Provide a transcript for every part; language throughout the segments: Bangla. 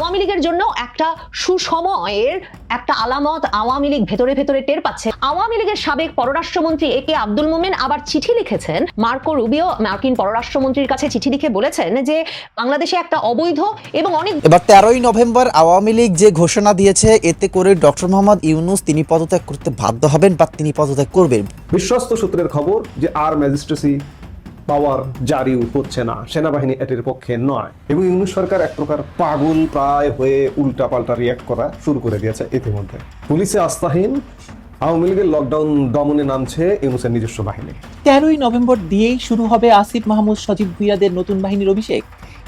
আওয়ামী লীগের জন্য একটা সুসময়ের একটা আলামত আওয়ামী লীগ ভেতরে ভেতরে টের পাচ্ছে। আওয়ামী লীগের সাবেক পররাষ্ট্রমন্ত্রী এ কে আব্দুল মোমেন আবার চিঠি লিখেছেন। মার্কো রুবিও মার্কিন পররাষ্ট্রমন্ত্রীর কাছে চিঠি লিখে বলেছেন যে বাংলাদেশে একটা অবৈধ এবং অনেক এবার তেরোই নভেম্বর আওয়ামী লীগ যে ঘোষণা দিয়েছে এতে করে ডক্টর মোহাম্মদ ইউনুস তিনি পদত্যাগ করতে বাধ্য হবেন বা তিনি পদত্যাগ করবেন। বিশ্বস্ত সূত্রের খবর যে আর ম্যাজিস্ট্রেসি পাওয়ার জারি হচ্ছে না। সেনাবাহিনী এটির পক্ষে নয়। এবং ইউনিশ সরকার এক প্রকার পাগল প্রায় হয়ে উল্টা পাল্টা রিয়াক্ট করা শুরু করে দিয়েছে ইতিমধ্যে। পুলিশে আস্থাহীন। আওয়ামী লীগের লকডাউন দমনে নামছে ইউনুসের নিজস্ব বাহিনী। তেরোই নভেম্বর দিয়েই শুরু হবে আসিফ মাহমুদ সজীব ভুইয়াদের নতুন বাহিনীর অভিষেক।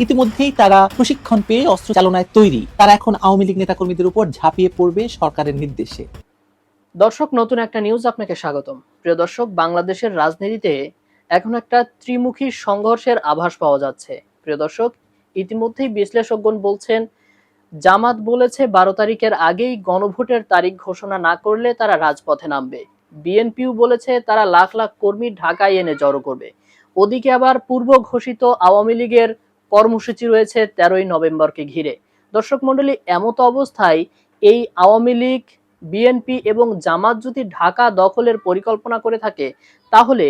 ইতিমধ্যেই তারা প্রশিক্ষণ পেয়ে অস্ত্র চালনায় তৈরি। তারা এখন আওয়ামী লীগ নেতাকর্মীদের উপর ঝাঁপিয়ে পড়বে সরকারের নির্দেশে। দর্শক নতুন একটা নিউজ আপনাকে স্বাগতম। প্রিয় দর্শক বাংলাদেশের রাজনীতিতে এখন একটা ত্রিমুখী সংঘর্ষের আভাস পাওয়া যাচ্ছে। প্রিয় দর্শক, ইতিমধ্যেই বিশ্লেষকগণ বলছেন, জামাত বলেছে বারো তারিখের আগেই গণভোটের তারিখ ঘোষণা না করলে তারা রাজপথে নামবে। বিএনপিও বলেছে তারা লাখ লাখ কর্মী ঢাকায় এনে জড়ো করবে। ওদিকে আবার পূর্ব ঘোষিত আওয়ামী লীগের কর্মসূচি রয়েছে তেরোই নভেম্বরকে ঘিরে। দর্শক মণ্ডলী, এমত অবস্থায় এই আওয়ামী লীগ, বিএনপি এবং জামাত যদি ঢাকা দখলের পরিকল্পনা করে থাকে, তাহলে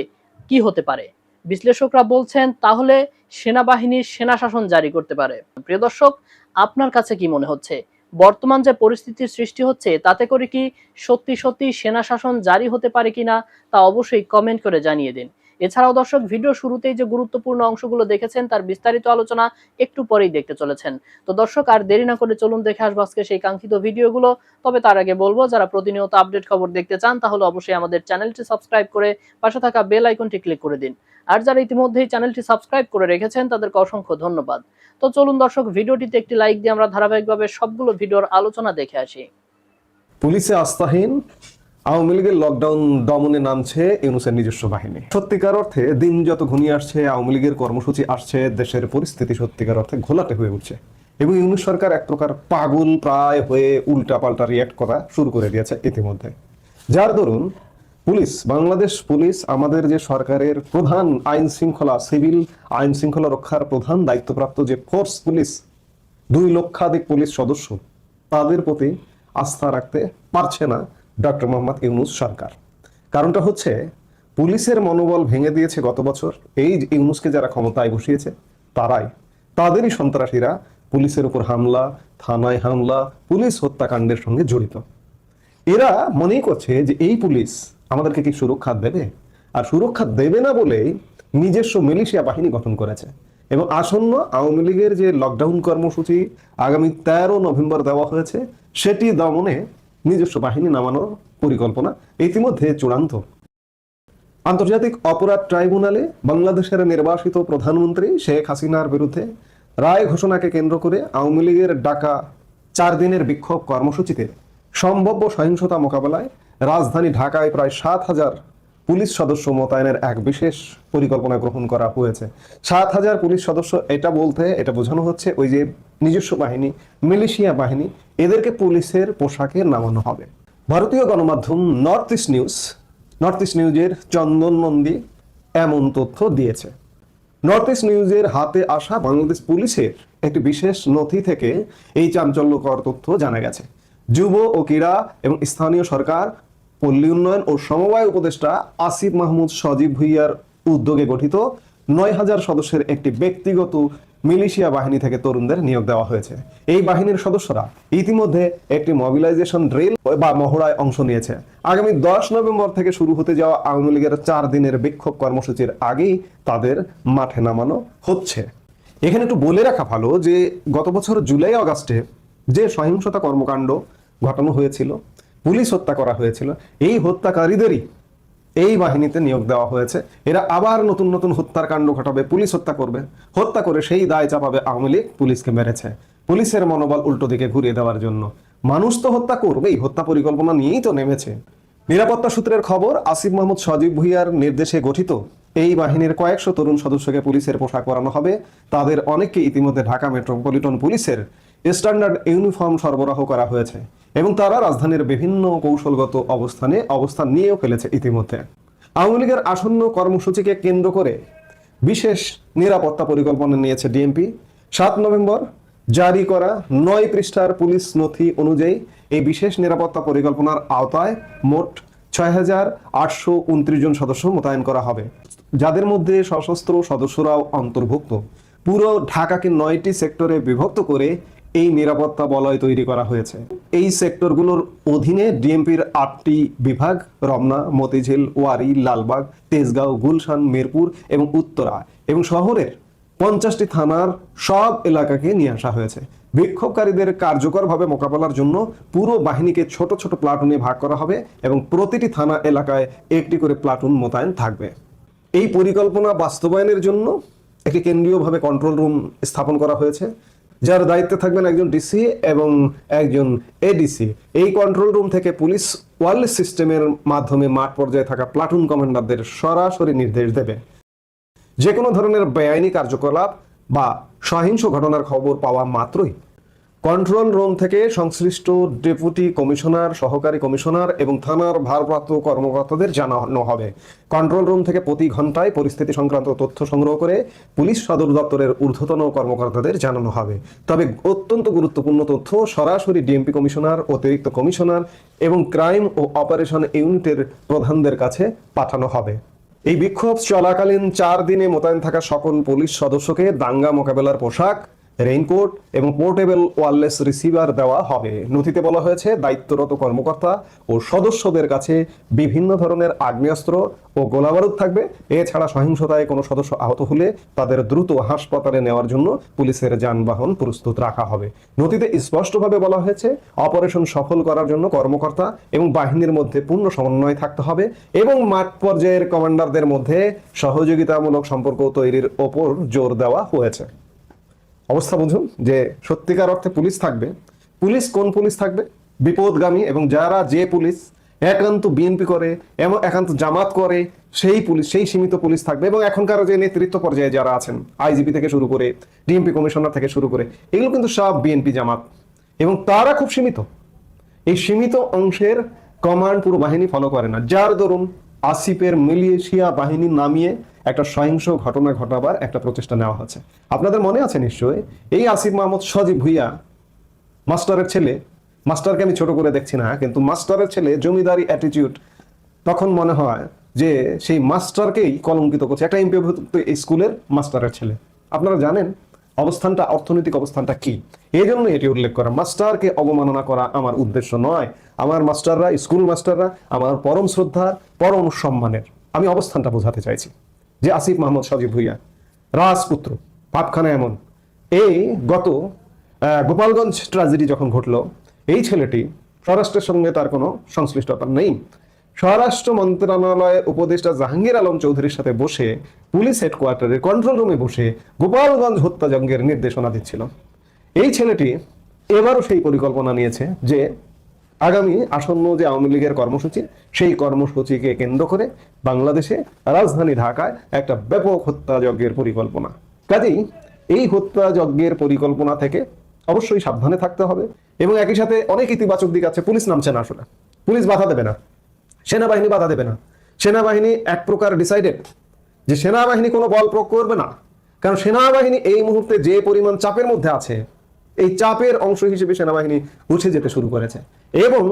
কি হতে পারে? বিশ্লেষকরা বলছেন, তাহলে সেনাবাহিনীর সেনা শাসন জারি করতে পারে। প্রিয় দর্শক, আপনার কাছে কি মনে হচ্ছে? বর্তমান যে পরিস্থিতির সৃষ্টি হচ্ছে, তাতে করে কি সত্যি সত্যি সেনা শাসন জারি হতে পারে কিনা তা অবশ্যই কমেন্ট করে জানিয়ে দিন। এছাড়াও দর্শক, ভিডিও শুরুতেই যে গুরুত্বপূর্ণ অংশগুলো দেখেছেন, তার বিস্তারিত আলোচনা একটু পরেই দেখতে চলেছেন। তো দর্শক, আর দেরি না করে চলুন দেখে আসব আজকে সেই কাঙ্ক্ষিত ভিডিওগুলো। তবে তার আগে বলব, যারা প্রতিনিয়ত আপডেট খবর দেখতে চান, তাহলে অবশ্যই আমাদের চ্যানেলটি সাবস্ক্রাইব করে পাশে থাকা বেল আইকনটি ক্লিক করে দিন। আর যারা ইতিমধ্যেই চ্যানেলটি সাবস্ক্রাইব করে রেখেছেন, তাদেরকে অসংখ্য ধন্যবাদ। তো চলুন দর্শক, ভিডিওটিতে একটি লাইক দিয়ে আমরা ধারাবাহিকভাবে সবগুলো ভিডিওর আলোচনা দেখে আসি। পুলিশে আস্থাহীন আওয়ামী লীগের লকডাউন দমনে নামছে ইউনুসের নিজস্ব বাহিনী। সত্যিকার অর্থে দিন যত ঘনিয়ে আসছে, আওয়ামী লীগের কর্মসূচি আসছে, দেশের পরিস্থিতি সত্যিকার অর্থে ঘোলাটে হয়ে উঠছে। এবং ইউনুস সরকার এক প্রকার পাগল প্রায় হয়ে উল্টা পাল্টা রিয়াক্ট করা শুরু করে দিয়েছে ইতিমধ্যে। যার দরুন পুলিশ, বাংলাদেশ পুলিশ আমাদের যে সরকারের প্রধান আইন শৃঙ্খলা, সিভিল আইন শৃঙ্খলা রক্ষার প্রধান দায়িত্বপ্রাপ্ত যে ফোর্স পুলিশ, দুই লক্ষাধিক পুলিশ সদস্য, তাদের প্রতি আস্থা রাখতে পারছে না। ডক্টর মোহাম্মদ ইউনুস সরকার। কারণটা হচ্ছে, পুলিশের মনোবল ভেঙে দিয়েছে গত বছর। এই ইউনুসকে যারা ক্ষমতায় বসিয়েছে, তারাই। তাদেরই সন্ত্রাসীরা পুলিশের উপর হামলা, থানায় হামলা, পুলিশ হত্যাকাণ্ডের সঙ্গে জড়িত। এরা মনেই করছে যে এই পুলিশ আমাদেরকে কি সুরক্ষা দেবে? আর সুরক্ষা দেবে না বলেই নিজস্ব মিলিশিয়া বাহিনী গঠন করেছে। এবং আসন্ন আওয়ামী লীগের যে লকডাউন কর্মসূচি আগামী তেরো নভেম্বর দেওয়া হয়েছে, সেটি দমনে নিজস্ব বাহিনী নামানোর পরিকল্পনা ইতিমধ্যে চূড়ান্ত। আন্তর্জাতিক অপরাধ ট্রাইব্যুনালে বাংলাদেশের নির্বাসিত প্রধানমন্ত্রী শেখ হাসিনার বিরুদ্ধে রায় ঘোষণাকে কেন্দ্র করে আওয়ামী লীগের ডাকা চার দিনের বিক্ষোভ কর্মসূচিতে সম্ভাব্য সহিংসতা মোকাবেলায় রাজধানী ঢাকায় প্রায় সাত হাজার পুলিশ সদস্য মোতায়েনের এক বিশেষ পরিকল্পনা গ্রহণ করা হয়েছে। সাত হাজার পুলিশ সদস্য এটা বলতে, এটা বোঝানো হচ্ছে ওই যে নিজস্ব বাহিনী, মিলিশিয়া বাহিনী, এদেরকে পুলিশের পোশাকে নামানো হবে। ভারতীয় গণমাধ্যম North East News, North East নিউজের চন্দন নন্দী এমন তথ্য দিয়েছে। নর্থ ইস্ট নিউজের হাতে আসা বাংলাদেশ পুলিশের একটি বিশেষ নথি থেকে এই চাঞ্চল্যকর তথ্য জানা গেছে। যুব ও ক্রীড়া এবং স্থানীয় সরকার পল্লী উন্নয়ন ও সমবায় উপদেষ্টা আসিফ মাহমুদ সজীব ভুইয়ার উদ্যোগে গঠিত নয় হাজার সদস্যের একটি ব্যক্তিগত মিলিশিয়া বাহিনী থেকে তরুণদের নিয়োগ দেওয়া হয়েছে। এই বাহিনীর সদস্যরা ইতিমধ্যে একটি মোবিলাইজেশন ড্রিল বা মহড়ায় অংশ নিয়েছে। আগামী দশ নভেম্বর থেকে শুরু হতে যাওয়া আওয়ামী লীগের চার দিনের বিক্ষোভ কর্মসূচির আগেই তাদের মাঠে নামানো হচ্ছে। এখানে একটু বলে রাখা ভালো যে গত বছর জুলাই, আগস্টে যে সহিংসতা কর্মকাণ্ড ঘটানো হয়েছিল পুলিশ হত্যা করা হয়েছিল। এই হত্যাকারীদেরই এই বাহিনীতে নিয়োগ দেওয়া হয়েছে। এরা আবার নতুন নতুন হত্যার কাণ্ড ঘটাবে, পুলিশ হত্যা করবে। হত্যা করে সেই দায় চাপাবে আওয়ামী লীগ, পুলিশকে মেরেছে। পুলিশের মনোবল উল্টো দিকে ঘুরিয়ে দেওয়ার জন্য। মানুষ তো হত্যা করবেই, হত্যা পরিকল্পনা নিয়েই তো নেমেছে। নিরাপত্তা সূত্রের খবর, আসিফ মাহমুদ সজীব ভুইয়ার নির্দেশে গঠিত এই বাহিনীর কয়েকশো তরুণ সদস্যকে পুলিশের পোশাক করানো হবে। তাদের অনেককে ইতিমধ্যে ঢাকা মেট্রোপলিটন পুলিশের স্ট্যান্ডার্ড ইউনিফর্ম সরবরাহ করা হয়েছে এবং তারা রাজধানীর বিভিন্ন কৌশলগত অবস্থানে অবস্থান নিয়েও ফেলেছে ইতিমধ্যে। আওয়ামী লীগের আসন্ন কর্মসূচিকে কেন্দ্র করে বিশেষ নিরাপত্তা পরিকল্পনা নিয়েছে ডিএমপি। সাত নভেম্বর জারি করা নয় পৃষ্ঠার পুলিশ নথি অনুযায়ী এই বিশেষ নিরাপত্তা পরিকল্পনার আওতায় মোট ছয় হাজার আটশো উনত্রিশ জন সদস্য মোতায়েন করা হবে। যাদের মধ্যে সশস্ত্র সদস্যরাও অন্তর্ভুক্ত। পুরো ঢাকাকে নয়টি সেক্টরে বিভক্ত করে এই নিরাপত্তা বলয় তৈরি করা হয়েছে। এই সেক্টরগুলোর অধীনে ডিএমপির আটটি বিভাগ, রমনা, মতিঝিল, ওয়ারি, লালবাগ, তেজগাঁও, গুলশান, মিরপুর এবং উত্তরা এবং শহরের পঞ্চাশটি থানার সব এলাকাকে নিয়ে আসা হয়েছে। বিক্ষোভকারীদের কার্যকরভাবে মোকাবেলার জন্য পুরো বাহিনীকে ছোট ছোট প্লাটুনে ভাগ করা হবে এবং প্রতিটি থানা এলাকায় একটি করে প্লাটুন মোতায়েন থাকবে। এই পরিকল্পনা বাস্তবায়নের জন্য একটি কেন্দ্রীয়ভাবে কন্ট্রোল রুম স্থাপন করা হয়েছে। যার দায়িত্বে থাকবেন একজন ডিসি এবং একজন এডিসি এই কন্ট্রোল রুম থেকে পুলিশ ওয়ার্ল্ড সিস্টেমের মাধ্যমে মাঠ পর্যায়ে থাকা প্লাটুন কমান্ডারদের সরাসরি নির্দেশ দেবে। যে কোনো ধরনের বেআইনি কার্যকলাপ বা সহিংস ঘটনার খবর পাওয়া মাত্রই কন্ট্রোল রুম থেকে সংশ্লিষ্ট ডেপুটি কমিশনার, সহকারী কমিশনার এবং থানার ভারপ্রাপ্ত কর্মকর্তাদের জানানো হবে। কন্ট্রোল রুম থেকে প্রতি ঘন্টায় পরিস্থিতি সংক্রান্ত তথ্য সংগ্রহ করে পুলিশ সদর দপ্তরের ঊর্ধ্বতন কর্মকর্তাদের জানানো হবে। তবে অত্যন্ত গুরুত্বপূর্ণ তথ্য সরাসরি ডিএমপি কমিশনার, অতিরিক্ত কমিশনার এবং ক্রাইম ও অপারেশন ইউনিটের প্রধানদের কাছে পাঠানো হবে। এই বিক্ষোভ চলাকালীন চার দিনে মোতায়েন থাকা সকল পুলিশ সদস্যকে দাঙ্গা মোকাবেলার পোশাক রেইনকোট এবং পোর্টেবল ওয়ারলেস রিসিভার দেওয়া হবে। নথিতে বলা হয়েছে, দায়িত্বরত কর্মকর্তা ও সদস্যদের কাছে বিভিন্ন ধরনের আগ্নেয়াস্ত্র ও গোলাবারুদ থাকবে। এছাড়া সহিংসতায় কোনো সদস্য আহত হলে তাদের দ্রুত হাসপাতালে নেওয়ার জন্য পুলিশের যানবাহন প্রস্তুত রাখা হবে। নথিতে স্পষ্টভাবে বলা হয়েছে, অপারেশন সফল করার জন্য কর্মকর্তা এবং বাহিনীর মধ্যে পূর্ণ সমন্বয় থাকতে হবে এবং মাঠ পর্যায়ের কমান্ডারদের মধ্যে সহযোগিতামূলক সম্পর্ক তৈরির ওপর জোর দেওয়া হয়েছে। অবস্থা বুঝুন যে সত্যিকার অর্থে পুলিশ থাকবে। পুলিশ কোন পুলিশ থাকবে? বিপদগামী এবং যারা যে পুলিশ, একান্ত বিএনপি করে এবং একান্ত জামাত করে, সেই পুলিশ, সেই সীমিত পুলিশ থাকবে এবং এখনকার যে নেতৃত্ব পর্যায়ে যারা আছেন, আইজিপি থেকে শুরু করে, ডিএমপি কমিশনার থেকে শুরু করে, এগুলো কিন্তু সব বিএনপি জামাত। এবং তারা খুব সীমিত। এই সীমিত অংশের কমান্ড পুরো বাহিনী ফলো করে না। যার দরুন আসিফের মিলিয়েশিয়া বাহিনী নামিয়ে একটা সহিংস ঘটনা ঘটাবার একটা প্রচেষ্টা নেওয়া হচ্ছে আপনাদের মনে আছে নিশ্চয়ই? এই আসিফ মাহমুদ সজীব ভুইয়া, মাস্টারের ছেলে। মাস্টারকে আমি ছোট করে দেখছি না, কিন্তু মাস্টারের ছেলে জমিদারি অ্যাটিটিউড তখন মনে হয় যে সেই মাস্টারকেই কলঙ্কিত করছে। একটা এমপিভুক্ত স্কুলের মাস্টারের ছেলে। আপনারা জানেন অবস্থানটা, অর্থনৈতিক অবস্থানটা কি? এই জন্য এটি উল্লেখ করা। মাস্টারকে অবমাননা করা আমার উদ্দেশ্য নয়। আমার মাস্টাররা, স্কুল মাস্টাররা আমার পরম শ্রদ্ধার, পরম সম্মানের। আমি অবস্থানটা বোঝাতে চাইছি। যে আসিফ মাহমুদ সজীব ভুইয়া, রাজপুত্র, পাপখানা এমন। এই গত গোপালগঞ্জ ট্র্যাজেডি যখন ঘটলো, এই ছেলেটি স্বরাষ্ট্রের সঙ্গে তার কোনো সংশ্লিষ্টতা নেই। স্বরাষ্ট্র মন্ত্রণালয়ের উপদেষ্টা জাহাঙ্গীর আলম চৌধুরীর সাথে বসে পুলিশ হেডকোয়ার্টারের কন্ট্রোল রুমে বসে গোপালগঞ্জ হত্যাযজ্ঞের নির্দেশনা দিচ্ছিল। এই ছেলেটি এবারও সেই পরিকল্পনা নিয়েছে যে আগামী আসন্ন যে আওয়ামী লীগের কর্মসূচি, সেই কর্মসূচিকে কেন্দ্র করে বাংলাদেশে রাজধানী ঢাকায় একটা ব্যাপক হত্যাযজ্ঞের পরিকল্পনা। কাজেই এই হত্যাযজ্ঞের পরিকল্পনা থেকে অবশ্যই সাবধানে থাকতে হবে এবং একই সাথে অনেক ইতিবাচক দিক আছে। পুলিশ নামছে না আসলে। পুলিশ বাধা দেবে না। সেনাবাহিনী বাধা দেবে না। সেনাবাহিনী এক প্রকার ডিসাইডেড যে সেনাবাহিনী কোনো বল প্রয়োগ করবে না। কারণ সেনাবাহিনী এই মুহূর্তে যে পরিমাণ চাপের মধ্যে আছে এই চাপের অংশ হিসেবে সেনাবাহিনী উঠে যেতে শুরু করেছে। এবং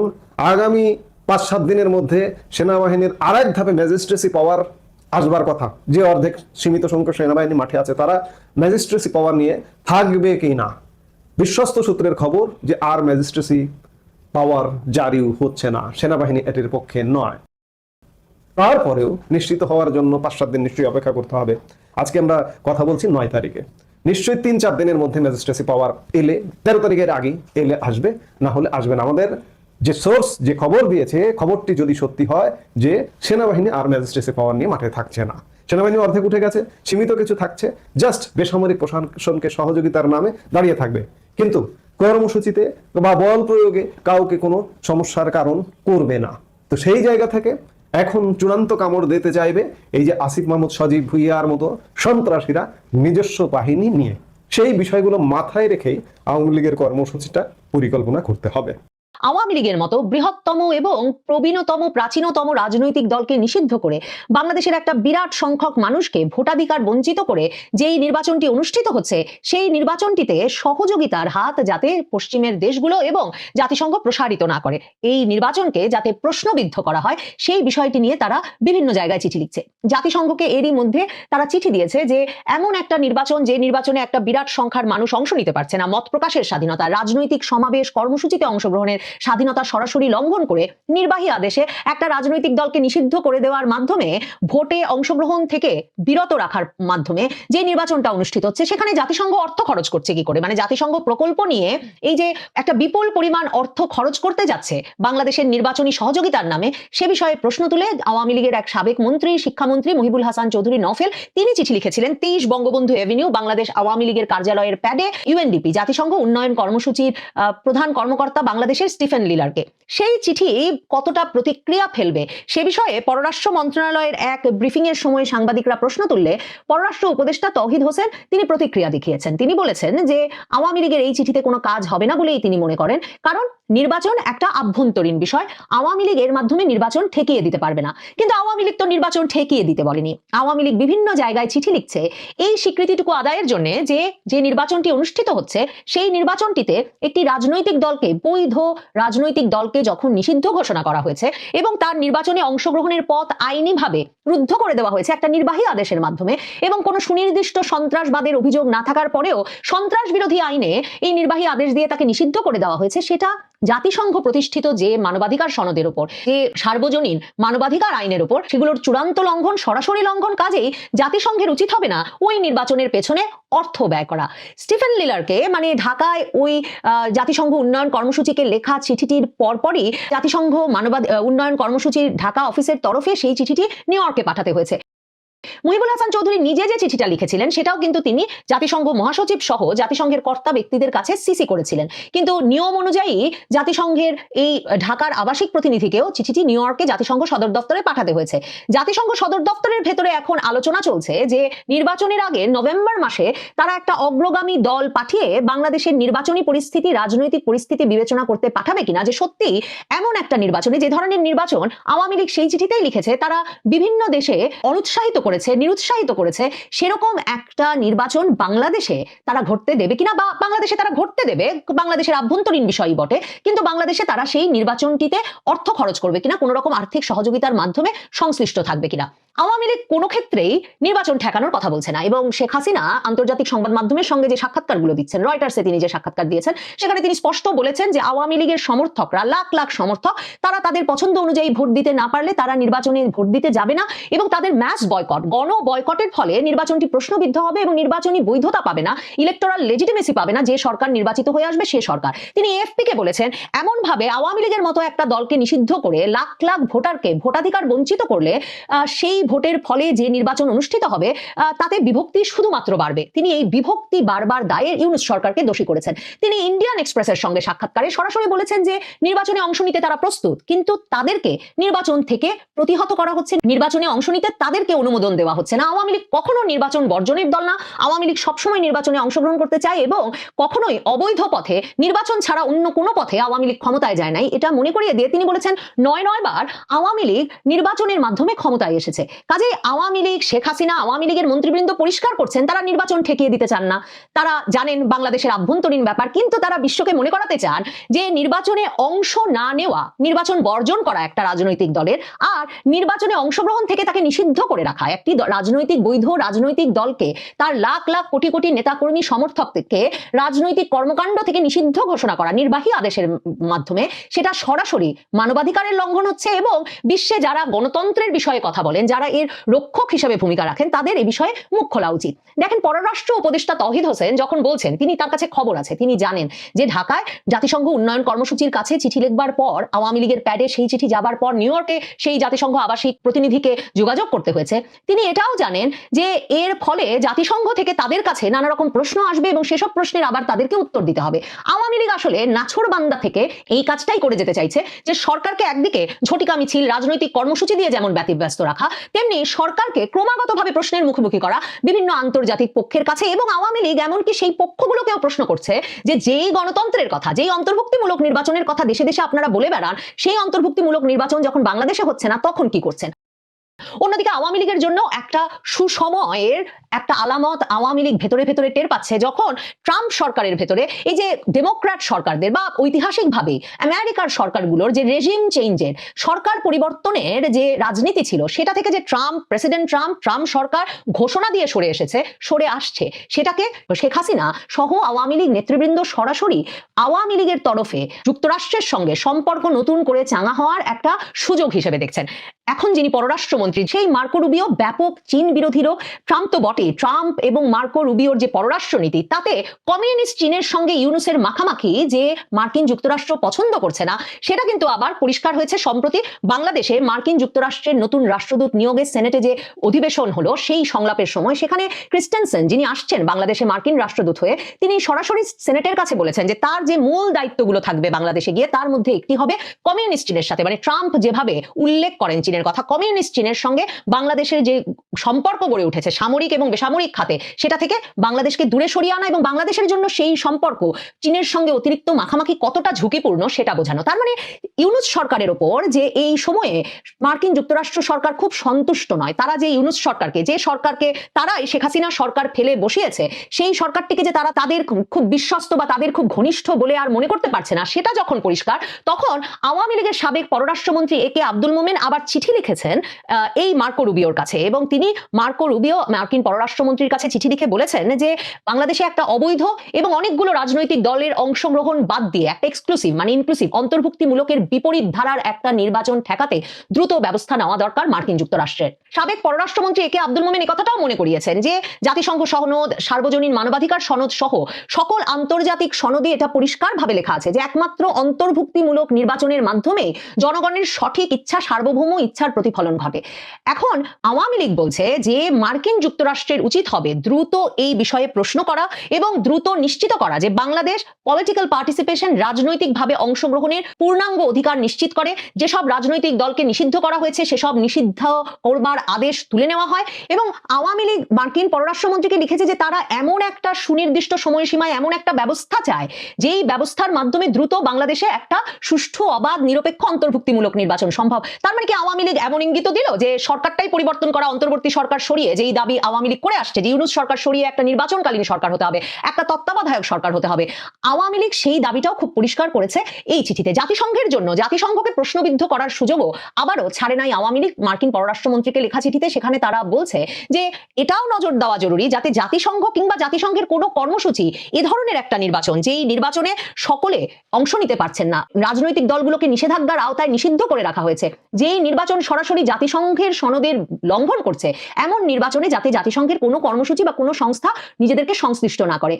আগামী পাঁচ সাত দিনের মধ্যে সেনাবাহিনীর আরেক ধাপে ম্যাজিস্ট্রেসি পাওয়ার আসবার কথা, যে অর্ধেক সীমিত সংখ্যক সেনাবাহিনী মাঠে আছে, তারা ম্যাজিস্ট্রেসি পাওয়ার নিয়ে থাকবে কি না? বিশ্বস্ত সূত্রের খবর যে আর ম্যাজিস্ট্রেসি পাওয়ার জারি হচ্ছে না, সেনাবাহিনী এটির পক্ষে নয়। তারপরেও নিশ্চিত হওয়ার জন্য পাঁচ সাত দিন নিশ্চয়ই অপেক্ষা করতে হবে। আজকে আমরা কথা বলছি নয় তারিখে। নিশ্চয়ই তিন চার দিনের মধ্যে ম্যাজিস্ট্রেসি পাওয়ার এলে, তেরো তারিখের আগে এলে আসবে, না হলে আসবে না। আমাদের যে সোর্স যে খবর দিয়েছে, খবরটি যদি সত্যি হয় যে সেনাবাহিনী আর ম্যাজিস্ট্রেসি পাওয়ার নিয়ে মাঠে থাকছে না। সেনাবাহিনী অর্ধেক উঠে গেছে, সীমিত কিছু থাকছে জাস্ট বেসামরিক প্রশাসনকে সহযোগিতার নামে দাঁড়িয়ে থাকবে। কিন্তু কর্মসূচিতে বা বল প্রয়োগে কাউকে কোনো সমস্যার কারণ করবে না। তো সেই জায়গা থেকে এখন চূড়ান্ত কামড় দিতে চাইবে এই যে আসিফ মাহমুদ সজীব ভুইয়ার মতো সন্ত্রাসীরা নিজস্ব বাহিনী নিয়ে। সেই বিষয়গুলো মাথায় রেখেই আওয়ামী লীগের কর্মসূচিটা পরিকল্পনা করতে হবে। আওয়ামী লীগের মতো বৃহত্তম এবং প্রবীণতম, প্রাচীনতম রাজনৈতিক দলকে নিষিদ্ধ করে বাংলাদেশের একটা বিরাট সংখ্যক মানুষকে ভোটাধিকার বঞ্চিত করে যেই নির্বাচনটি অনুষ্ঠিত হচ্ছে, সেই নির্বাচনটিতে সহযোগিতার হাত যাতে পশ্চিমের দেশগুলো এবং জাতিসংঘ প্রসারিত না করে। এই নির্বাচনকে যাতে প্রশ্নবিদ্ধ করা হয়, সেই বিষয়টি নিয়ে তারা বিভিন্ন জায়গায় চিঠি লিখছে। জাতিসংঘকে এরই মধ্যে তারা চিঠি দিয়েছে যে, এমন একটা নির্বাচন যে নির্বাচনে একটা বিরাট সংখ্যার মানুষ অংশ নিতে পারছে না। মত প্রকাশের স্বাধীনতা, রাজনৈতিক সমাবেশ কর্মসূচিতে অংশগ্রহণের স্বাধীনতা সরাসরি লঙ্ঘন করে নির্বাহী আদেশে একটা রাজনৈতিক দলকে নিষিদ্ধ করে দেওয়ার মাধ্যমে ভোটে অংশগ্রহণ থেকে বিরত রাখার মাধ্যমে যে নির্বাচনটা অনুষ্ঠিত হচ্ছে, সেখানে জাতিসংঘ অর্থ খরচ করছে কি করে? মানে জাতিসংঘ প্রকল্প নিয়ে এই যে একটা বিপুল পরিমাণ অর্থ খরচ করতে যাচ্ছে বাংলাদেশের নির্বাচনী সহযোগিতার নামে, সে বিষয়ে প্রশ্ন তুলে আওয়ামী লীগের এক সাবেক মন্ত্রী, শিক্ষামন্ত্রী মহিবুল হাসান চৌধুরী নফেল, তিনি চিঠি লিখেছিলেন তেইশ বঙ্গবন্ধু এভিনিউ বাংলাদেশ আওয়ামী লীগের কার্যালয়ের প্যাডে, ইউএনডিপি, জাতিসংঘ উন্নয়ন কর্মসূচির প্রধান কর্মকর্তা বাংলাদেশের স্টিফেন লিলারকে। সেই চিঠি কতটা প্রতিক্রিয়া ফেলবে সে বিষয়ে পররাষ্ট্র মন্ত্রণালয়ের এক ব্রিফিং এর সময় সাংবাদিকরা প্রশ্ন তুললে পররাষ্ট্র উপদেষ্টা তহিদ হোসেন তিনি প্রতিক্রিয়া দেখিয়েছেন। তিনি বলেছেন যে আওয়ামী লীগের এই চিঠিতে কোনো কাজ হবে না বলেই তিনি মনে করেন। কারণ নির্বাচন একটা আভ্যন্তরীণ বিষয়। আওয়ামী লীগ এর মাধ্যমে নির্বাচন ঠেকিয়ে দিতে পারবে না। কিন্তু আওয়ামী লীগ তো নির্বাচন ঠেকিয়ে দিতে বলেনি। আওয়ামী লীগ বিভিন্ন জায়গায় চিঠি লিখছে এই স্বীকৃতিটুকু আদায়ের জন্য যে যে নির্বাচনটি অনুষ্ঠিত হচ্ছে সেই নির্বাচনটিতে একটি রাজনৈতিক দলকে বৈধ রাজনৈতিক দলকে যখন নিষিদ্ধ ঘোষণা করা হয়েছে এবং তার নির্বাচনে অংশগ্রহণের পথ আইনিভাবে রুদ্ধ করে দেওয়া হয়েছে একটা নির্বাহী আদেশের মাধ্যমে এবং কোনো সুনির্দিষ্ট সন্ত্রাসবাদের অভিযোগ না থাকার পরেও সন্ত্রাস বিরোধী আইনে এই নির্বাহী আদেশ দিয়ে তাকে নিষিদ্ধ করে দেওয়া হয়েছে, সেটা জাতিসংঘ প্রতিষ্ঠিত যে মানবাধিকার সনদের উপর, যে সার্বজনীন মানবাধিকার আইনের উপর, সেগুলোর চূড়ান্ত লঙ্ঘন, সরাসরি লঙ্ঘন কাজেই জাতিসংঘের উচিত হবে না ওই নির্বাচনের পেছনে অর্থ ব্যয় করা। স্টিফেন লিলারকে মানে ঢাকায় ওই জাতিসংঘ উন্নয়ন কর্মসূচিকে লেখা চিঠিটির পরপরই জাতিসংঘ মানবাধ, উন্নয়ন কর্মসূচির ঢাকা অফিসের তরফে সেই চিঠিটি নিউ ইয়র্কে পাঠাতে হয়েছে। মহিবুল হাসান চৌধুরী নিজে যে চিঠিটা লিখেছিলেন, সেটাও কিন্তু তিনি জাতিসংঘ মহাসচিব সহ জাতিসংঘের কর্তা ব্যক্তিদের কাছে সিসি করেছিলেন। কিন্তু নিয়ম অনুযায়ী জাতিসংঘের এই ঢাকার আবাসিক প্রতিনিধিকেও চিঠিটি নিউ ইয়র্কে জাতিসংঘ সদর দপ্তরে পাঠাতে হয়েছে। জাতিসংঘ সদর দপ্তরের ভেতরে এখন আলোচনা চলছে যে নির্বাচনের আগে নভেম্বর মাসে তারা একটা অগ্রগামী দল পাঠিয়ে বাংলাদেশের নির্বাচনী পরিস্থিতি, রাজনৈতিক পরিস্থিতি বিবেচনা করতে পাঠাবে কিনা, যে সত্যি এমন একটা নির্বাচনে যে ধরনের নির্বাচন আওয়ামী লীগ সেই চিঠিতেই লিখেছে, তারা বিভিন্ন দেশে অনুৎসাহিত করেছে নিরুৎসাহিত করেছে, সেরকম একটা নির্বাচন বাংলাদেশে তারা ঘটতে দেবে কিনা বা বাংলাদেশে তারা ঘটতে দেবে, বাংলাদেশের আভ্যন্তরীণ বিষয়ই বটে, কিন্তু বাংলাদেশে তারা সেই নির্বাচনটিতে অর্থ খরচ করবে কিনা কোনো রকম আর্থিক সহযোগিতার মাধ্যমে সংশ্লিষ্ট থাকবে কিনা। আওয়ামী লীগ কোনো ক্ষেত্রেই নির্বাচন ঠেকানোর কথা বলছে না এবং শেখ হাসিনা আন্তর্জাতিক সংবাদ মাধ্যমের সঙ্গে যে সাক্ষাৎকারগুলো দিচ্ছেন, রয়টার্সে তিনি যে সাক্ষাৎকার দিয়েছেন, সেখানে তিনি স্পষ্ট বলেছেন যে আওয়ামী লীগের সমর্থকরা, লাখ লাখ সমর্থক, তারা তাদের পছন্দ অনুযায়ী ভোট দিতে না পারলে তারা নির্বাচনে ভোট দিতে যাবে না এবং তাদের ম্যাচ বয়কট গণ বয়কটের ফলে নির্বাচনটি প্রশ্নবিদ্ধ হবে এবং নির্বাচনী বৈধতা পাবে না ইলেকটোরাল লেজিটিমেসি পাবে না যে সরকার নির্বাচিত হয়ে আসবে সে সরকার। তিনি এফপি কে বলেছেন এমন ভাবে আওয়ামী লীগের মতো একটা দলকে নিষিদ্ধ করে লাখ লাখ ভোটারকে ভোটাধিকার বঞ্চিত করলে সেই ভোটের ফলে যে নির্বাচন অনুষ্ঠিত হবে তাতে বিভক্তি শুধুমাত্র বাড়বে। তিনি এই বিভক্তি বারবার দায়ের ইউনুস সরকারকে দোষী করেছেন। তিনি ইন্ডিয়ান এক্সপ্রেসের সঙ্গে সাক্ষাৎকারে সরাসরি বলেছেন যে, নির্বাচনে অংশ নিতে তারা প্রস্তুত, কিন্তু তাদেরকে নির্বাচন থেকে প্রতিহত করা হচ্ছে। নির্বাচনে অংশ নিতে তাদেরকে অনুমোদন দেওয়া হচ্ছে না। আওয়ামী লীগ কখনো নির্বাচন বর্জনের দল না। আওয়ামী লীগ সবসময় নির্বাচনে অংশগ্রহণ করতে চায় এবং কখনোই অবৈধ পথে নির্বাচন ছাড়া অন্য কোনো পথে আওয়ামী লীগ ক্ষমতায় যায় নাই। এটা মনে করিয়ে দিয়ে তিনি বলেছেন, নয় নয় বার আওয়ামী লীগ নির্বাচনের মাধ্যমে ক্ষমতায় এসেছে। কাজে আওয়ামী লীগ, শেখ হাসিনা, আওয়ামী লীগের মন্ত্রীবৃন্দ পরিষ্কার করছেন, তারা নির্বাচন ঠেকিয়ে দিতে চান না। তারা জানেন বাংলাদেশের আভ্যন্তরীণ ব্যাপার, কিন্তু তারা বিশ্বকে মনে করাতে চান যে নির্বাচনে অংশ না নেওয়া, নির্বাচন বর্জন করা একটা রাজনৈতিক দলের আর নির্বাচনে অংশগ্রহণ থেকে তাকে নিষিদ্ধ করে রাখা, একটি রাজনৈতিক বৈধ রাজনৈতিক দলকে তার লাখ লাখ কোটি কোটি নেতাকর্মী সমর্থক থেকে রাজনৈতিক কর্মকাণ্ড থেকে নিষিদ্ধ ঘোষণা করা, নির্বাহী আদেশের মাধ্যমে। সেটা সরাসরি মানবাধিকারের লঙ্ঘন হচ্ছে এবং বিশ্বে যারা গণতন্ত্রের বিষয়ে কথা বলেন, যারা এর রক্ষক হিসেবে ভূমিকা রাখেন, তাদের এ বিষয়ে মুখ খোলা উচিত। দেখেন, পররাষ্ট্র উপদেষ্টা তহিদ হোসেন যখন বলছেন, তিনি তার কাছে খবর আছে, তিনি জানেন যে ঢাকায় জাতিসংঘ উন্নয়ন কর্মসূচির কাছে চিঠি লিখবার পর, আওয়ামী লীগের প্যাডে সেই চিঠি যাবার পর, নিউ ইয়র্কে সেই জাতিসংঘ আবাসিক প্রতিনিধিকে যোগাযোগ করতে হয়েছে। তিনি এটাও জানেন যে এর ফলে জাতিসংঘ থেকে তাদের কাছে নানা রকম প্রশ্ন আসবে এবং সেসব প্রশ্নের আবার তাদেরকে উত্তর দিতে হবে। আওয়ামী লীগ আসলে নাছর বান্দা থেকে এই কাজটাই করে যেতে চাইছে যে সরকারকে একদিকে ঝটিকা মিছিল, রাজনৈতিক কর্মসূচি দিয়ে যেমন ব্যতিব্যস্ত রাখা তেমনি সরকারকে ক্রমাগতভাবে প্রশ্নের মুখোমুখি করা বিভিন্ন আন্তর্জাতিক পক্ষের কাছে এবং আওয়ামী লীগ এমনকি সেই পক্ষগুলোকেও প্রশ্ন করছে যে যেই গণতন্ত্রের কথা, যেই অন্তর্ভুক্তিমূলক নির্বাচনের কথা দেশে দেশে আপনারা বলে বেড়ান, সেই অন্তর্ভুক্তিমূলক নির্বাচন যখন বাংলাদেশে হচ্ছে না, তখন কি করছেন? অন্যদিকে আওয়ামী লীগের জন্য একটা সুসময়ের একটা আলামত আওয়ামী লীগ ভেতরে ভেতরে টের পাচ্ছে যখন ট্রাম্প সরকারের ভেতরে, এই যে ডেমোক্র্যাট সরকারদের বা ঐতিহাসিকভাবে আমেরিকার সরকারগুলোর যে রেজিম চেঞ্জের, সরকার পরিবর্তনের যে রাজনীতি ছিল, সেটা থেকে যে ট্রাম্প, প্রেসিডেন্ট ট্রাম্প ট্রাম্প সরকার ঘোষণা দিয়ে সরে এসেছে, সরে আসছে, সেটাকে শেখ হাসিনা সহ আওয়ামী লীগ নেতৃবৃন্দ সরাসরি আওয়ামী লীগের তরফে যুক্তরাষ্ট্রের সঙ্গে সম্পর্ক নতুন করে চাঙা হওয়ার একটা সুযোগ হিসেবে দেখছেন। এখন যিনি পররাষ্ট্রমন্ত্রী সেই মার্কো রুবিও ব্যাপক চীন বিরোধী লোক ট্রাম্প তো বটে ট্রাম্প এবং মার্কো রুবিওর যে পররাষ্ট্রনীতি তাতে কমিউনিস্ট চীনের সঙ্গে ইউনুসের মাখামাখি যে মার্কিন যুক্তরাষ্ট্র পছন্দ করছে না, সেটা কিন্তু আবার পরিষ্কার হয়েছে সম্প্রতি বাংলাদেশে মার্কিন যুক্তরাষ্ট্রের নতুন রাষ্ট্রদূত নিয়োগের সেনেটে যে অধিবেশন হলো, সেই সংলাপের সময় সেখানে ক্রিস্টেনসেন, যিনি আসছেন বাংলাদেশে মার্কিন রাষ্ট্রদূত হয়ে, তিনি সরাসরি সেনেটের কাছে বলেছেন যে তার যে মূল দায়িত্বগুলো থাকবে বাংলাদেশে গিয়ে, তার মধ্যে একটি হবে কমিউনিস্ট চীনের সাথে। মানে ট্রাম্প যেভাবে উল্লেখ করেন চীনের কথা, কমিউনিস্ট চীনের সঙ্গে বাংলাদেশের যে সম্পর্ক গড়ে উঠেছে, সামরিক এবং বেসামরিক খাতে, সেটা থেকে বাংলাদেশকে দূরে সরিয়ে আনা এবং বাংলাদেশের জন্য সেই সম্পর্ক, চীনের সঙ্গে অতিরিক্ত মাখামাখি কতটা ঝুঁকিপূর্ণ সেটা বোঝানো। তার মানে ইউনুস সরকারের ওপর যে এই সময়ে মার্কিন যুক্তরাষ্ট্র সরকার খুব সন্তুষ্ট নয়, তারা যে ইউনুস সরকারকে, যে সরকারকে তারাই, শেখ হাসিনা সরকার ফেলে বসিয়েছে, সেই সরকারটিকে যে তারা তাদের খুব বিশ্বস্ত বা তাদের খুব ঘনিষ্ঠ বলে আর মনে করতে পারছে না, সেটা যখন পরিষ্কার, তখন আওয়ামী লীগের সাবেক পররাষ্ট্রমন্ত্রী এ কে আব্দুল মোমেন আবার চিঠি লিখেছেন এই মার্কো রুবিওর কাছে এবং তিনি মার্কো রুবিও মার্কিন পররাষ্ট্রমন্ত্রীর কাছে চিঠি লিখে বলেছেন যে বাংলাদেশে একটা অবৈধ এবং অনেকগুলো রাজনৈতিক দলের অংশগ্রহণ বাদ দিয়ে একটা এক্সক্লুসিভ মানে ইনক্লুসিভ অন্তর্ভুক্তিমূলকের বিপরীত ধারার একটা নির্বাচন ঠেকাতে দ্রুত ব্যবস্থা নেওয়া দরকার মার্কিন যুক্তরাষ্ট্রের। সাবেক পররাষ্ট্রমন্ত্রী একে আব্দুল মোমেন কথাটাও মনে করিয়েছেন যে জাতিসংঘ সনদ, সার্বজনীন মানবাধিকার সনদ সহ সকল আন্তর্জাতিক সনদে এটা পরিষ্কারভাবে লেখা আছে যে একমাত্র অন্তর্ভুক্তিমূলক নির্বাচনের মাধ্যমে জনগণের সঠিক ইচ্ছা সার্বভৌম ইচ্ছার প্রতিফলন ঘটে। এখন আওয়ামী লীগ বলছে যে মার্কিন যুক্তরাষ্ট্রের উচিত হবে দ্রুত এই বিষয়ে প্রশ্ন করা এবং দ্রুত নিশ্চিত করা যে বাংলাদেশ পলিটিক্যাল পার্টিসিপেশন রাজনৈতিকভাবে অংশগ্রহণের পূর্ণাঙ্গ অধিকার নিশ্চিত করে। যেসব রাজনৈতিক দলকে নিষিদ্ধ করা হয়েছে, সেসব নিষিদ্ধ করবার আদেশ তুলে নেওয়া হয় এবং আওয়ামী লীগ মার্কিন পররাষ্ট্রমন্ত্রীকে লিখেছে যে তারা এমন একটা সুনির্দিষ্ট সময়সীমায় এমন একটা ব্যবস্থা চায়, যেই ব্যবস্থার মাধ্যমে দ্রুত বাংলাদেশে একটা সুষ্ঠু, অবাধ, নিরপেক্ষ, অন্তর্ভুক্তিমূলক নির্বাচন সম্ভব। তার মানে কি আওয়ামী লীগ এমন ইঙ্গিত দিল যে সরকারটাই পরিবর্তন করা অন্তর্বর্তী সরকার সরিয়ে, যেই দাবি আওয়ামী লীগ করে আসছে, যে ইউনুস সরকার সরিয়ে একটা নির্বাচনকালীন সরকার হতে হবে, একটা তত্ত্বাবধায়ক সরকার হতে হবে, আওয়ামী লীগ সেই দাবিটাও খুব পরিষ্কার করেছে এই চিঠিতে। জাতিসংঘের জন্য, জাতিসংঘকে প্রশ্নবিদ্ধ করার সুযোগও আবারও ছাড়ে নাই আওয়ামী লীগ। মার্কিন পররাষ্ট্রমন্ত্রীকে লেখা চিঠিতে সেখানে তারা বলছে যে, এটাও নজর দেওয়া জরুরি যাতে জাতিসংঘ কিংবা জাতিসংঘের কোনো কর্মসূচি এ ধরনের একটা নির্বাচন যেই নির্বাচনে সকলে অংশ নিতে পারছেন না, রাজনৈতিক দলগুলোকে নিষেধাজ্ঞার আওতায় নিষিদ্ধ করে রাখা হয়েছে, যেই নির্বাচন সরাসরি জাতিসংঘের সনদের লঙ্ঘন করছে। এমন নির্বাচনে যাতে জাতিসংঘের কোনো কর্মসূচি বা কোনো সংস্থা নিজেদেরকে সংশ্লিষ্ট না করে।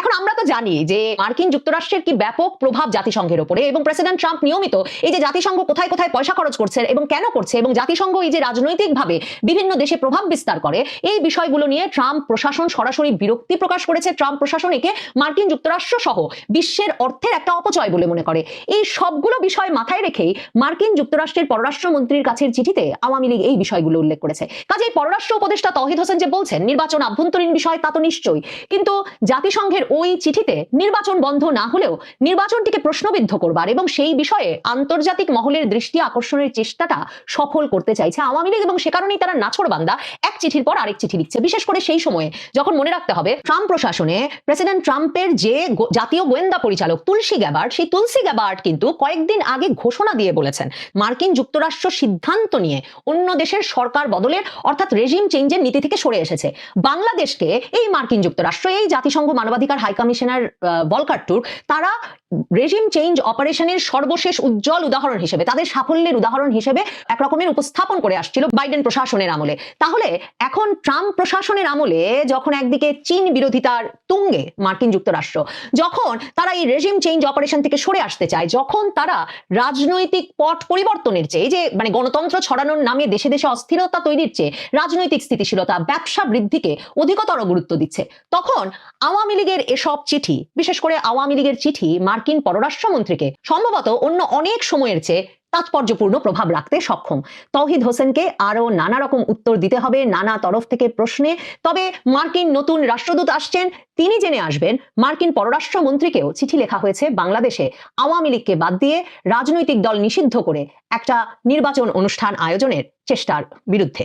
এখন আমরা তো জানি যে মার্কিন যুক্তরাষ্ট্রের কি ব্যাপক প্রভাব জাতিসংঘের উপরে এবং প্রেসিডেন্ট ট্রাম্প নিয়মিত এই যে জাতিসংঘ কোথায় কোথায় পয়সা খরচ করছে এবং কেন করছে এবং জাতিসংঘ এই যে রাজনৈতিকভাবে বিভিন্ন দেশে প্রভাব বিস্তার করে, এই বিষয়গুলো নিয়ে ট্রাম্প প্রশাসন সরাসরি বিরক্তি প্রকাশ করেছে। ট্রাম্প প্রশাসন একে মার্কিন যুক্তরাষ্ট্র সহ বিশ্বের অর্থের একটা অপচয় বলে মনে করে। এই সবগুলো বিষয় মাথায় রেখেই মার্কিন যুক্তরাষ্ট্রের পররাষ্ট্রমন্ত্রীর কাছের চিঠিতে আওয়ামী লীগ এই বিষয়গুলো উল্লেখ করেছে। কাজেই পররাষ্ট্র উপদেষ্টা তহিদ হোসেন যে বলছেন, নির্বাচন আভ্যন্তরীণ বিষয় তা তো নিশ্চয়ই। কিন্তু জাতিসংঘের ওই চিঠিতে নির্বাচন বন্ধ না হলেও নির্বাচনটিকে প্রশ্নবিদ্ধ করবার এবং সেই বিষয়ে আন্তর্জাতিক মহলের দৃষ্টি আকর্ষণের চেষ্টাটা সফল করতে চাইছে আওয়ামী লীগ এবং সে কারণেই তারা নাছড়বান্দা। এক চিঠির পর আরেক চিঠি লিখছে। বিশেষ করে সেই সময়ে যখন মনে রাখতে হবে, ট্রাম্প প্রশাসনে প্রেসিডেন্ট ট্রাম্পের যে জাতীয় গোয়েন্দা পরিচালক তুলসী গ্যাবার্ড সেই তুলসী গ্যাবার্ড কিন্তু কয়েকদিন আগে ঘোষণা দিয়ে বলেছেন, মার্কিন যুক্তরাষ্ট্র সিদ্ধান্ত নিয়ে অন্য দেশের সরকার বদলের অর্থাৎ রেজিম চেঞ্জের নীতি থেকে সরে এসেছে। বাংলাদেশকে এই মার্কিন যুক্তরাষ্ট্র, এই জাতিসংঘ মানবাধিকার হাই কমিশনার বলকার টুর তারা রেজিম চেঞ্জ অপারেশনের সর্বশেষ উজ্জ্বল উদাহরণ হিসেবে, তাদের সাফল্যের উদাহরণ হিসেবে এক রকমের উপস্থাপন করে আসছিল বাইডেন প্রশাসনের আমলে। তাহলে এখন ট্রাম্প প্রশাসনের আমলে যখন একদিকে চীন বিরোধিতার তুঙ্গে মার্কিন যুক্তরাষ্ট্র, যখন তারা এই রেজিম চেঞ্জ অপারেশন থেকে সরে আসতে চায়, যখন তারা রাজনৈতিক পট পরিবর্তনের চেয়ে যে মানে গণতন্ত্র ছড়ানোর নামে দেশে দেশে অস্থিরতা তৈরির চেয়ে রাজনৈতিক স্থিতিশীলতা, ব্যবসা বৃদ্ধিকে অধিকতর গুরুত্ব দিচ্ছে, তখন আওয়ামী লীগের এসব চিঠি, বিশেষ করে আওয়ামী লীগের চিঠি মার্কিন মার্কিন পররাষ্ট্রমন্ত্রীকে সম্ভবত অন্য অনেক সময়ের চেয়ে তাৎপর্যপূর্ণ প্রভাব রাখতে সক্ষম। তৌহিদ হোসেনকে আরও নানা রকম উত্তর দিতে হবে, নানা তরফ থেকে প্রশ্নে। তবে মার্কিন নতুন রাষ্ট্রদূত আসছেন, তিনি জেনে আসবেন, মার্কিন পররাষ্ট্রমন্ত্রীকেও চিঠি লেখা হয়েছে বাংলাদেশে। আওয়ামী লীগকে বাদ দিয়ে রাজনৈতিক দল নিষিদ্ধ করে একটা নির্বাচন অনুষ্ঠান আয়োজনের চেষ্টার বিরুদ্ধে।